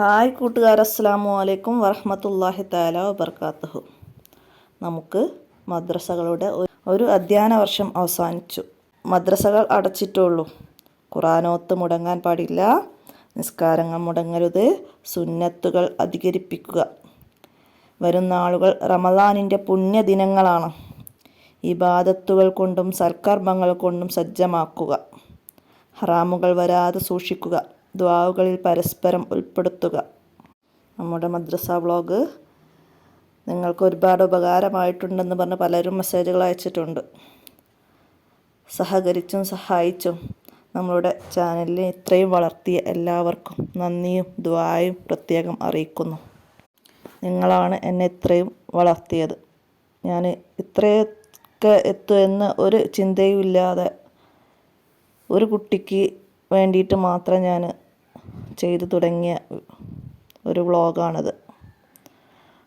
Hi കൂട്ടുകാർ അസ്സാമു അലൈക്കും വറഹമത്തല്ലാഹി താല വബർക്കാത്തുഹു. നമുക്ക് മദ്രസകളുടെ ഒരു അധ്യയന വർഷം അവസാനിച്ചു. മദ്രസകൾ അടച്ചിട്ടുള്ളൂ ഖുറാനോത്ത് മുടങ്ങാൻ പാടില്ല. നിസ്കാരങ്ങൾ മുടങ്ങരുത്. സുന്നത്തുകൾ അധികരിപ്പിക്കുക. വരുന്ന ആളുകൾ റമദാനിന്റെ പുണ്യദിനങ്ങളാണ്. ഇബാദത്തുകൾ കൊണ്ടും സൽക്കർമ്മങ്ങൾ കൊണ്ടും സജ്ജമാക്കുക. ഹറാമുകൾ വരാതെ സൂക്ഷിക്കുക. ദ്വാവുകളിൽ പരസ്പരം ഉൾപ്പെടുത്തുക. നമ്മുടെ മദ്രസ വ്ളോഗ് നിങ്ങൾക്ക് ഒരുപാട് ഉപകാരമായിട്ടുണ്ടെന്ന് പറഞ്ഞ് പലരും മെസ്സേജുകൾ അയച്ചിട്ടുണ്ട്. സഹകരിച്ചും സഹായിച്ചും നമ്മളുടെ ചാനലിനെ ഇത്രയും വളർത്തിയ എല്ലാവർക്കും നന്ദിയും ദ്വായും പ്രത്യേകം അറിയിക്കുന്നു. നിങ്ങളാണ് എന്നെ ഇത്രയും വളർത്തിയത്. ഞാൻ ഇത്രയൊക്കെ എത്തുമെന്ന് ഒരു ചിന്തയുമില്ലാതെ ഒരു കുട്ടിക്ക് വേണ്ടിയിട്ട് മാത്രം ഞാൻ ചെയ്തു തുടങ്ങിയ ഒരു വ്ളോഗാണത്.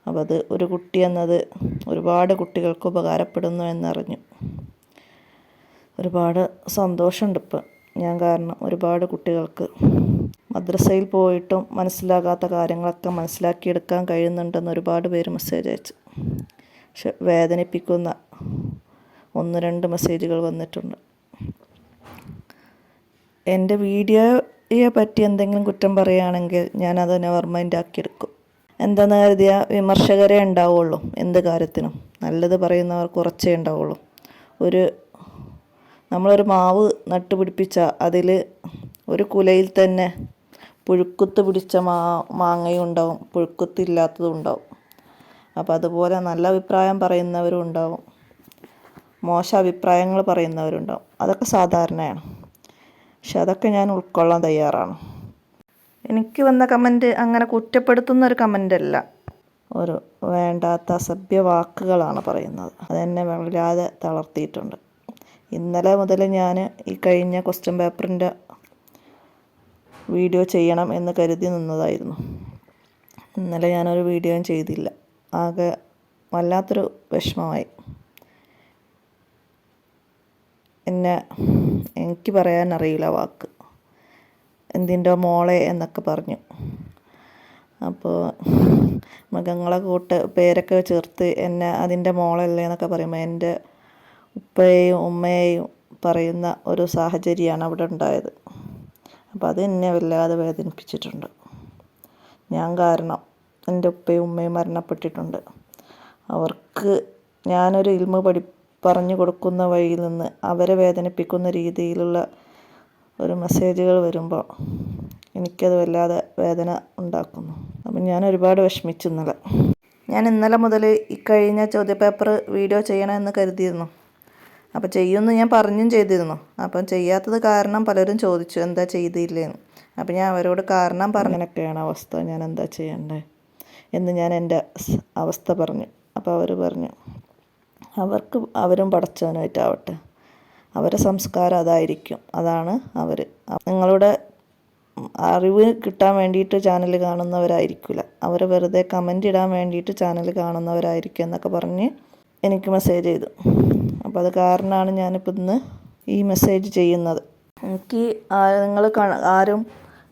അപ്പോൾ അത് ഒരു കുട്ടി എന്നത് ഒരുപാട് കുട്ടികൾക്ക് ഉപകാരപ്പെടുന്നു എന്നറിഞ്ഞു. ഒരുപാട് സന്തോഷമുണ്ട് ഇപ്പം. ഞാൻ കാരണം ഒരുപാട് കുട്ടികൾക്ക് മദ്രസയിൽ പോയിട്ടും മനസ്സിലാകാത്ത കാര്യങ്ങളൊക്കെ മനസ്സിലാക്കിയെടുക്കാൻ കഴിയുന്നുണ്ടെന്ന് ഒരുപാട് പേര് മെസ്സേജ് അയച്ചു. പക്ഷെ വേദനിപ്പിക്കുന്ന ഒന്ന് രണ്ട് മെസ്സേജുകൾ വന്നിട്ടുണ്ട്. എന്റെ വീഡിയോയെ പറ്റി എന്തെങ്കിലും കുറ്റം പറയുകയാണെങ്കിൽ ഞാനത് നെവർ മൈൻഡ് ആക്കിയെടുക്കും എന്താണെന്ന് കരുതിയ വിമർശകരെ ഉണ്ടാവുള്ളൂ എന്ത് കാര്യത്തിനും. നല്ലത് പറയുന്നവർ കുറച്ചേ ഉണ്ടാവുള്ളൂ. ഒരു നമ്മളൊരു മാവ് നട്ടുപിടിപ്പിച്ച അതിൽ ഒരു കുലയിൽ തന്നെ പുഴുക്കുത്ത് പിടിച്ച മാ മാങ്ങയും ഉണ്ടാവും പുഴുക്കുത്തില്ലാത്തതും ഉണ്ടാവും. അപ്പോൾ അതുപോലെ നല്ല അഭിപ്രായം പറയുന്നവരും ഉണ്ടാവും മോശം അഭിപ്രായങ്ങൾ പറയുന്നവരുണ്ടാവും അതൊക്കെ സാധാരണയാണ്. പക്ഷെ അതൊക്കെ ഞാൻ ഉൾക്കൊള്ളാൻ തയ്യാറാണ്. എനിക്ക് വന്ന കമന്റ് അങ്ങനെ കുറ്റപ്പെടുത്തുന്ന ഒരു കമന്റ് അല്ല. ഒരു വേണ്ടാത്ത അസഭ്യ വാക്കുകളാണ് പറയുന്നത്. അതെന്നെ വല്ലാതെ തളർത്തിയിട്ടുണ്ട്. ഇന്നലെ മുതൽ ഞാൻ ഈ കഴിഞ്ഞ ക്വസ്റ്റ്യൻ പേപ്പറിന്റെ വീഡിയോ ചെയ്യണം എന്ന് കരുതി നിന്നതായിരുന്നു. ഇന്നലെ ഞാനൊരു വീഡിയോയും ചെയ്തില്ല. ആകെ വല്ലാത്തൊരു വിഷമമായി. എന്നെ എനിക്ക് പറയാൻ അറിയില്ല വാക്ക്. എന്തിന്റെ മോളെ എന്നൊക്കെ പറഞ്ഞു. അപ്പോൾ മൃഗങ്ങളെ കൂട്ട് പേരൊക്കെ ചേർത്ത് എന്നെ അതിന്റെ മോളല്ലേ എന്നൊക്കെ പറയുമ്പോൾ എന്റെ ഉപ്പയെയും ഉമ്മയെയും പറയുന്ന ഒരു സാഹചര്യമാണ് അവിടെ ഉണ്ടായത്. അപ്പോൾ അത് എന്നെ വല്ലാതെ വേദനിപ്പിച്ചിട്ടുണ്ട്. ഞാൻ കാരണം എന്റെ ഉപ്പയും ഉമ്മയും മരണപ്പെട്ടിട്ടുണ്ട്. അവർക്ക് ഞാനൊരു ഇൽമ പഠി പറഞ്ഞു കൊടുക്കുന്ന വഴിയിൽ നിന്ന് അവരെ വേദനിപ്പിക്കുന്ന രീതിയിലുള്ള ഒരു മെസ്സേജുകൾ വരുമ്പോൾ എനിക്കത് വല്ലാതെ വേദന ഉണ്ടാക്കുന്നു. അപ്പം ഞാൻ ഒരുപാട് വിഷമിച്ചു ഇന്നലെ. ഞാൻ ഇന്നലെ മുതൽ ഈ കഴിഞ്ഞ ചോദ്യപേപ്പർ വീഡിയോ ചെയ്യണമെന്ന് കരുതിയിരുന്നു. അപ്പോൾ ചെയ്യുമെന്ന് ഞാൻ പറഞ്ഞും ചെയ്തിരുന്നു. അപ്പം ചെയ്യാത്തത് കാരണം പലരും ചോദിച്ചു എന്താ ചെയ്തില്ലേന്ന്? അപ്പം ഞാൻ അവരോട് കാരണം പറഞ്ഞൊക്കെയാണ് അവസ്ഥ ഞാൻ എന്താ ചെയ്യണ്ടേ? എന്ന് ഞാൻ എന്റെ അവസ്ഥ പറഞ്ഞു. അപ്പോൾ അവർ പറഞ്ഞു അവർക്ക് അവരും പടച്ചവനായിട്ടാവട്ടെ അവരെ സംസ്കാരം അതായിരിക്കും. അതാണ് അവർ നിങ്ങളുടെ അറിവ് കിട്ടാൻ വേണ്ടിയിട്ട് ചാനൽ കാണുന്നവരായിരിക്കില്ല അവർ വെറുതെ കമന്റ് ഇടാൻ വേണ്ടിയിട്ട് ചാനൽ കാണുന്നവരായിരിക്കും എന്നൊക്കെ പറഞ്ഞ് എനിക്ക് മെസ്സേജ് ചെയ്തു. അപ്പോൾ അത് കാരണമാണ് ഞാനിപ്പോൾ ഇന്ന് ഈ മെസ്സേജ് ചെയ്യുന്നത്. എനിക്ക് നിങ്ങൾ ആരും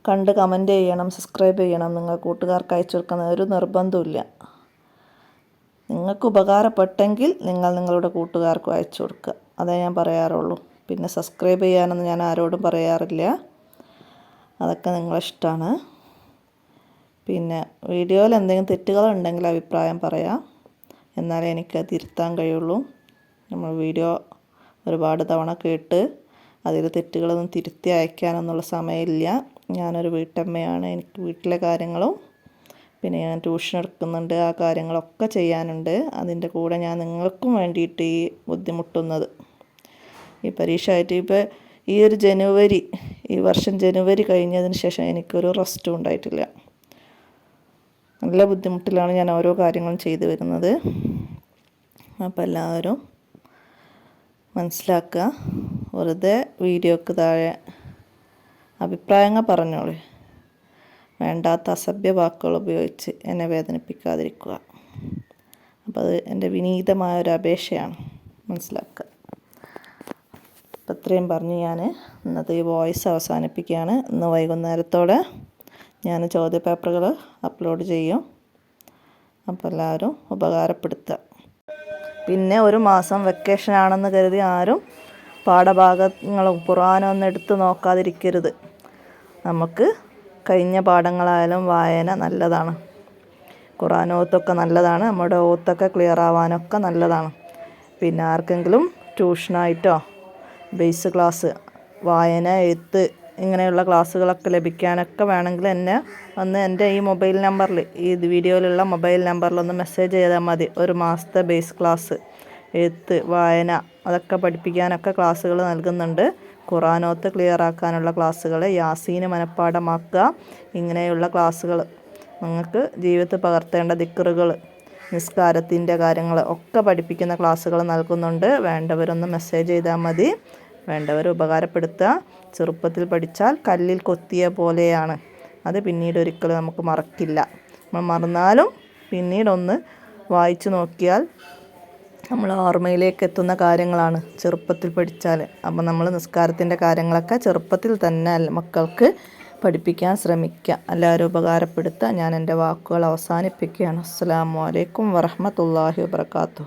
കണ്ട് കമന്റ് ചെയ്യണം സബ്സ്ക്രൈബ് ചെയ്യണം. നിങ്ങൾ കൂട്ടുകാർക്ക് അയച്ചു കൊടുക്കുന്ന ഒരു നിർബന്ധമില്ല നിങ്ങൾക്ക് ഉപകാരപ്പെട്ടെങ്കിൽ നിങ്ങൾ നിങ്ങളുടെ കൂട്ടുകാർക്കും അയച്ചു കൊടുക്കുക. അതേ ഞാൻ പറയാറുള്ളൂ. പിന്നെ സബ്സ്ക്രൈബ് ചെയ്യാനൊന്നും ഞാൻ ആരോടും പറയാറില്ല. അതൊക്കെ നിങ്ങളിഷ്ടമാണ് പിന്നെ വീഡിയോയിൽ എന്തെങ്കിലും തെറ്റുകളുണ്ടെങ്കിൽ അഭിപ്രായം പറയാം. എന്നാലേ എനിക്ക് തിരുത്താൻ കഴിയുള്ളൂ. നമ്മൾ വീഡിയോ ഒരുപാട് തവണ കേട്ട് അതിൽ തെറ്റുകളൊന്നും തിരുത്തി അയക്കാനൊന്നുള്ള സമയമില്ല. ഞാനൊരു വീട്ടമ്മയാണ്. എനിക്ക് വീട്ടിലെ കാര്യങ്ങളും പിന്നെ ഞാൻ ട്യൂഷൻ എടുക്കുന്നുണ്ട് ആ കാര്യങ്ങളൊക്കെ ചെയ്യാനുണ്ട്. അതിന്റെ കൂടെ ഞാൻ നിങ്ങൾക്കും വേണ്ടിയിട്ട് ഈ ബുദ്ധിമുട്ടുന്നത്. ഈ പരീക്ഷ ആയിട്ട് ഇപ്പോൾ ഈ ഒരു ജനുവരി ഈ വർഷം ജനുവരി കഴിഞ്ഞതിന് ശേഷം എനിക്കൊരു റെസ്റ്റും ഉണ്ടായിട്ടില്ല. നല്ല ബുദ്ധിമുട്ടിലാണ് ഞാൻ ഓരോ കാര്യങ്ങളും ചെയ്തു വരുന്നത്. അപ്പോൾ എല്ലാവരും മനസ്സിലാക്കുക. വെറുതെ വീഡിയോക്ക് താഴെ അഭിപ്രായങ്ങൾ പറഞ്ഞോളൂ. വേണ്ടാത്ത അസഭ്യ വാക്കുകൾ ഉപയോഗിച്ച് എന്നെ വേദനിപ്പിക്കാതിരിക്കുക. അപ്പോൾ അത് എന്റെ വിനീതമായ ഒരു അപേക്ഷയാണ്. മനസ്സിലാക്കുക. അപ്പം ഇത്രയും പറഞ്ഞ് ഞാൻ ഇന്നത്തെ ഈ വോയിസ് അവസാനിപ്പിക്കുകയാണ്. ഇന്ന് വൈകുന്നേരത്തോടെ ഞാൻ ചോദ്യപേപ്പറുകൾ അപ്ലോഡ് ചെയ്യും. അപ്പോൾ എല്ലാവരും ഉപകാരപ്പെടുത്തുക. പിന്നെ ഒരു മാസം വെക്കേഷൻ ആണെന്ന് കരുതി ആരും പാഠഭാഗങ്ങളും ഖുറാനൊന്നും എടുത്ത് നോക്കാതിരിക്കരുത്. നമുക്ക് കഴിഞ്ഞ പാഠങ്ങളായാലും വായന നല്ലതാണ്. ഖുറാൻ ഓത്തൊക്കെ നല്ലതാണ് നമ്മുടെ ഓത്തൊക്കെ ക്ലിയർ ആവാനൊക്കെ നല്ലതാണ്. പിന്നെ ആർക്കെങ്കിലും ട്യൂഷനായിട്ടോ ബേസ് ക്ലാസ് വായന എഴുത്ത് ഇങ്ങനെയുള്ള ക്ലാസ്സുകളൊക്കെ ലഭിക്കാനൊക്കെ വേണമെങ്കിൽ എന്നെ ഒന്ന് എന്റെ ഈ മൊബൈൽ നമ്പറിൽ ഈ വീഡിയോയിലുള്ള മൊബൈൽ നമ്പറിലൊന്ന് മെസ്സേജ് ചെയ്താൽ മതി. ഒരു മാസത്തെ ബേസ് ക്ലാസ് എഴുത്ത് വായന അതൊക്കെ പഠിപ്പിക്കാനൊക്കെ ക്ലാസ്സുകൾ നൽകുന്നുണ്ട്. ഖുറാനോത്ത് ക്ലിയർ ആക്കാനുള്ള ക്ലാസ്സുകൾ യാസീന് മനഃപ്പാഠമാക്കുക ഇങ്ങനെയുള്ള ക്ലാസ്സുകൾ നിങ്ങൾക്ക് ജീവിതത്തിൽ പകർത്തേണ്ട ദിക്കറുകൾ നിസ്കാരത്തിന്റെ കാര്യങ്ങൾ ഒക്കെ പഠിപ്പിക്കുന്ന ക്ലാസ്സുകൾ നൽകുന്നുണ്ട്. വേണ്ടവരൊന്ന് മെസ്സേജ് ചെയ്താൽ മതി. വേണ്ടവർ ഉപകാരപ്പെടുത്തുക. ചെറുപ്പത്തിൽ പഠിച്ചാൽ കല്ലിൽ കൊത്തിയ പോലെയാണ്. അത് പിന്നീട് ഒരിക്കലും നമുക്ക് മറക്കില്ല. നമ്മൾ മറന്നാലും പിന്നീടൊന്ന് വായിച്ചു നോക്കിയാൽ നമ്മൾ ഓർമ്മയിലേക്ക് എത്തുന്ന കാര്യങ്ങളാണ് ചെറുപ്പത്തിൽ പഠിച്ചാൽ. അപ്പം നമ്മൾ നിസ്കാരത്തിന്റെ കാര്യങ്ങളൊക്കെ ചെറുപ്പത്തിൽ തന്നെ മക്കൾക്ക് പഠിപ്പിക്കാൻ ശ്രമിക്കുക. എല്ലാവരും ഉപകാരപ്പെടുത്തുക. ഞാൻ എന്റെ വാക്കുകൾ അവസാനിപ്പിക്കുകയാണ്. അസ്സാം വലൈക്കും വറഹമത്തല്ലാഹി വാബർക്കാത്തു